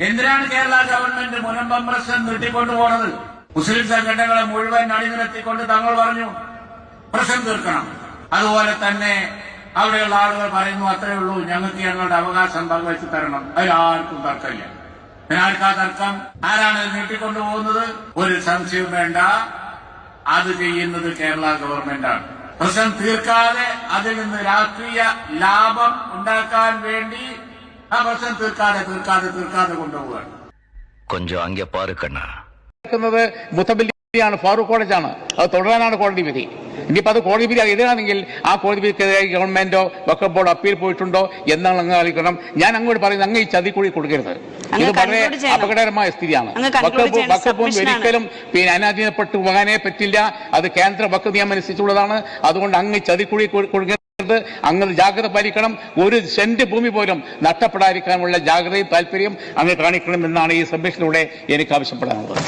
എന്തിനാണ് കേരള ഗവൺമെന്റ് മുനമ്പം പ്രശ്നം നീട്ടിക്കൊണ്ടു പോണത്? മുസ്ലിം സംഘടനകളെ മുഴുവൻ അണിനിരത്തിക്കൊണ്ട് തങ്ങൾ പറഞ്ഞു പ്രശ്നം തീർക്കണം. അതുപോലെ തന്നെ അവിടെയുള്ള ആളുകൾ പറയുന്നു അത്രേ ഉള്ളൂ ഞങ്ങൾക്ക് ഞങ്ങളുടെ അവകാശം പങ്കുവെച്ച് തരണം. അതിലാർക്കും തർക്കമില്ല. ആർക്കാ തർക്കം? ആരാണ് ഇത് നീട്ടിക്കൊണ്ടു പോകുന്നത്? ഒരു സംശയം വേണ്ട. അത് ചെയ്യുന്നത് കേരള ഗവൺമെന്റാണ്. പ്രശ്നം തീർക്കാതെ അതിൽ നിന്ന് രാഷ്ട്രീയ ലാഭം ഉണ്ടാക്കാൻ വേണ്ടി ആ പ്രശ്നം തീർക്കാതെ തീർക്കാതെ തീർക്കാതെ കൊണ്ടുപോവുകയാണ്. കൊഞ്ചം അങ്ക പാറുക്കണ്ണ മുത്തബല്ലിയാണ് ഫാറൂഖ് കോളേജാണ്. അത് തുടരാനാണ് കോടതി വിധി. ഇനിയിപ്പോ അത് കോടതി വിധി എതിരാണെങ്കിൽ ആ കോടതി വിധിക്കെതിരായി ഗവൺമെന്റോ വക്കഫ് ബോർഡോ അപ്പീൽ പോയിട്ടുണ്ടോ എന്നാണ് അങ്ങ് അറിയിക്കണം ഞാൻ അങ്ങോട്ട് പറയുന്നത് അങ്ങ് ഈ ചതിക്കുഴി കൊടുക്കരുത്. ഇത് വളരെ അപകടകരമായ സ്ഥിതിയാണ്. വക്കഫ് വക്കഫും ഒരിക്കലും പിന്നെ അനാധീനപ്പെട്ട് പോകാനേ പറ്റില്ല. അത് കേന്ദ്ര വക്കഫ് നിയമം അനുസരിച്ചുള്ളതാണ്. അതുകൊണ്ട് അങ്ങ് ചതിക്കുഴി കൊടുക്കരുത്. കൊടുക്കരുത് അങ്ങ് ജാഗ്രത പാലിക്കണം. ഒരു സെന്റ് ഭൂമി പോലും നഷ്ടപ്പെടാതിരിക്കാനുള്ള ജാഗ്രതയും താല്പര്യം അങ്ങ് കാണിക്കണം എന്നാണ് ഈ സബ്മിഷനിലൂടെ എനിക്ക് ആവശ്യപ്പെടാനുള്ളത്.